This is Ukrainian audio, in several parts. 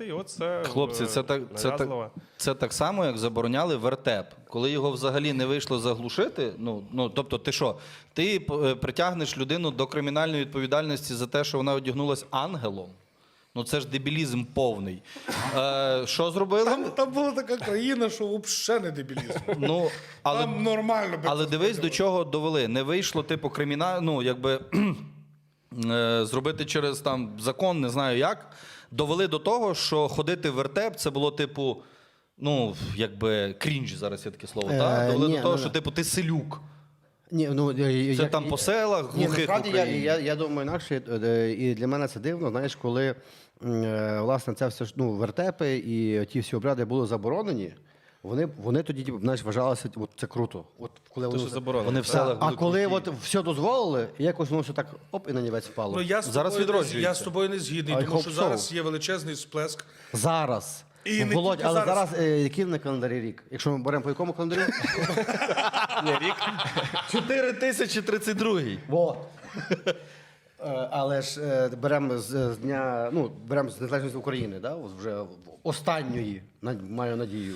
І оце Хлопці, е, це так, це, так, це так само, як забороняли вертеп. Коли його взагалі не вийшло заглушити, ну, ну тобто, ти що, ти е, притягнеш людину до кримінальної відповідальності за те, що вона одягнулась ангелом. Ну це ж дебілізм повний. Е, що зробили? Там, там була така країна, що взагалі не дебілізм. Ну, але, Там нормально. але дивись, до чого довели. Не вийшло, типу, кримінал, ну, якби е, зробити через там закон, не знаю як. Довели до того, що ходити в вертеп це було, типу, ну, якби крінж, зараз є таке слово. Е, так? Довели ні, до того, ну, що, типу, ти селюк. Ні, ну, Це я, там по селах, Ні, глухих насправді я, Україні. я, я думаю інакше, е, і для мене це дивно, знаєш, коли м, е, власне це все ж, ну, вертепи і ті всі обряди були заборонені, вони, вони тоді типу, знаєш, вважалося, от це круто. От, коли вони. Вони в селах а коли от все дозволили, і якось воно все так оп, і на нівець впало. Ну, я з Зараз відроджується. Я з тобою не згідний, I тому що so. зараз є величезний сплеск. Зараз. І не Володь, але зараз. зараз, е, який на календарі рік? Якщо ми беремо по якому календарю? 4032. Е, Але ж е, беремо з, з дня, ну, беремо з незалежності України, да? вже останньої, маю надію.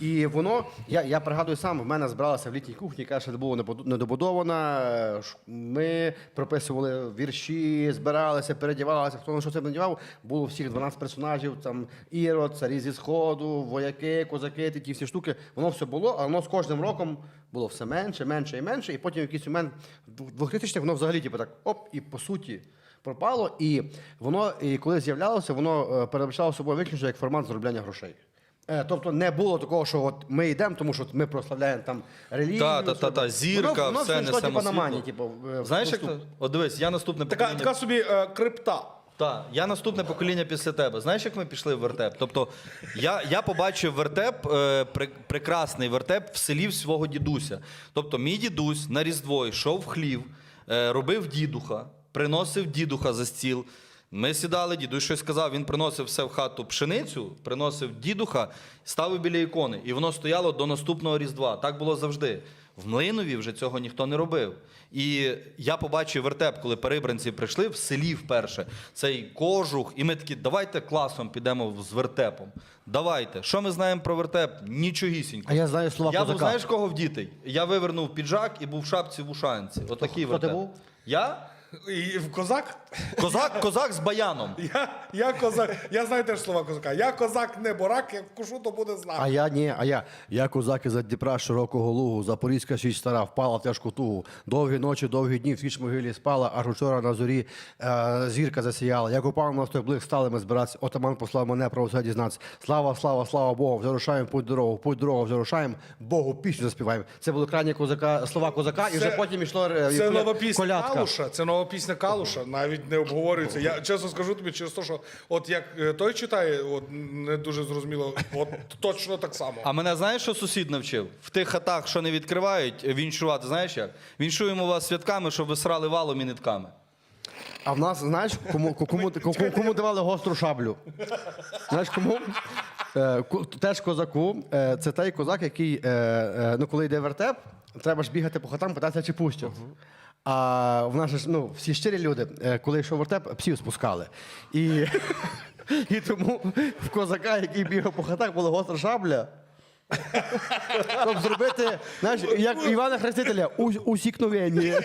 І воно, я, я пригадую сам, в мене збиралася в літній кухні, яка ще була недобудована. е, Ми прописували вірші, збиралися, передівалися, хто на що це надівав. Було всіх 12 персонажів, там Ірод, царі зі Сходу, вояки, козаки, ті всі штуки. Воно все було, але воно з кожним роком було все менше, менше і менше. І потім в якийсь момент в 2000-х воно взагалі типу, так оп, і по суті пропало. І воно, і коли з'являлося, воно е, передбачало собою виключно як формат заробляння грошей. Е, Тобто не було такого, що от ми йдемо, тому що ми прославляємо там релігію. Та, та, та, та, зірка, воно, воно все все йшло, типу, на мані, типу, Знаєш, як то? От дивись, я наступне Така, така собі е, крипта. Так, я наступне покоління після тебе. Знаєш, як ми пішли в вертеп? Тобто, я, я побачив вертеп, е, пре- прекрасний вертеп в селі свого дідуся. Тобто, мій дідусь на Різдво йшов в хлів, е, робив дідуха, приносив дідуха за стіл. Ми сідали, дідусь щось сказав, він приносив все в хату пшеницю, приносив дідуха, ставив біля ікони. І воно стояло до наступного Різдва. Так було завжди. В Млинові вже цього ніхто не робив. І я побачив вертеп, коли перебранці прийшли в селі вперше. Цей кожух, і ми такі, давайте класом підемо з вертепом. Давайте. Що ми знаємо про вертеп? Нічогісінько. А я знаю слова Я був, козака. знаєш, кого вдітий? Я вивернув піджак і був в шапці в ушанці. Отакий хто вертеп. ти був? Я? І в козак. Козак, козак з баяном. Я, я козак. Я знаю теж слова козака. Я козак не борак, як вкушу, то буде знак. А я ні, а я. Я козак із Дніпра широкого лугу, Запорізька січ стара, впала в тяжку тугу. Довгі ночі, довгі дні в свіч могилі спала, аж учора на зорі е, зірка засіяла. Як упав на той блик, стали ми збиратися. Отаман послав мене про все дізнатися. Слава, слава, слава Богу, вже рушаємо путь дорогу, путь дорогу вже рушаємо, Богу пісню заспіваємо. Це були крайні козака, слова козака, і вже потім йшло е, Це коля- нова пісня колядка. Калуша. Це нова пісня Калуша, навіть не обговорюється. Я чесно скажу тобі через те, що от як е, той читає, от не дуже зрозуміло, от точно так само. А мене знаєш, що сусід навчив? В тих хатах, що не відкривають, віншувати, знаєш як? Віншуємо вас святками, щоб ви срали валом і нитками. А в нас, знаєш, кому, кому, кому, кому давали гостру шаблю? Знаєш кому? Е, теж козаку. Е, це той козак, який, е, е, ну, коли йде вертеп, треба ж бігати по хатам, питатися, чи пустять. А в нас ж, ну, всі щирі люди, е, коли йшов вертеп, псів спускали. І, і тому в козака, який бігав по хатах, була гостра шабля. Щоб зробити, знаєш, як Івана Хрестителя, усікновення.